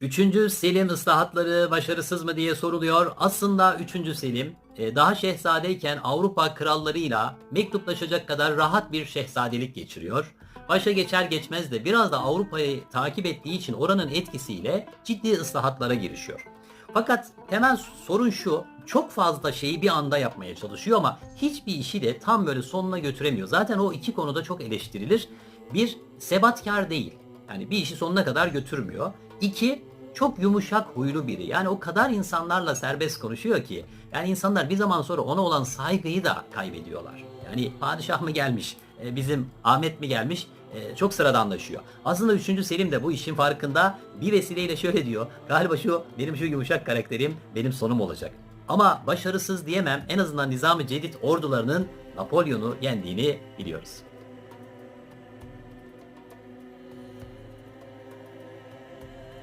Üçüncü Selim ıslahatları başarısız mı diye soruluyor. Aslında 3. Selim e, daha şehzadeyken Avrupa krallarıyla mektuplaşacak kadar rahat bir şehzadelik geçiriyor. Başa geçer geçmez de biraz da Avrupa'yı takip ettiği için oranın etkisiyle ciddi ıslahatlara girişiyor. Fakat temel sorun şu, çok fazla şeyi bir anda yapmaya çalışıyor ama hiçbir işi de tam böyle sonuna götüremiyor. Zaten o iki konuda çok eleştirilir. Bir, sebatkar değil. Yani bir işi sonuna kadar götürmüyor. İki, çok yumuşak huylu biri. Yani o kadar insanlarla serbest konuşuyor ki. Yani insanlar bir zaman sonra ona olan saygıyı da kaybediyorlar. Yani padişah mı gelmiş, e, bizim Ahmet mi gelmiş e, çok sıradanlaşıyor. Aslında 3. Selim de bu işin farkında bir vesileyle şöyle diyor. Galiba şu benim şu yumuşak karakterim benim sonum olacak. Ama başarısız diyemem en azından Nizam-ı Cedid ordularının Napolyon'u yendiğini biliyoruz.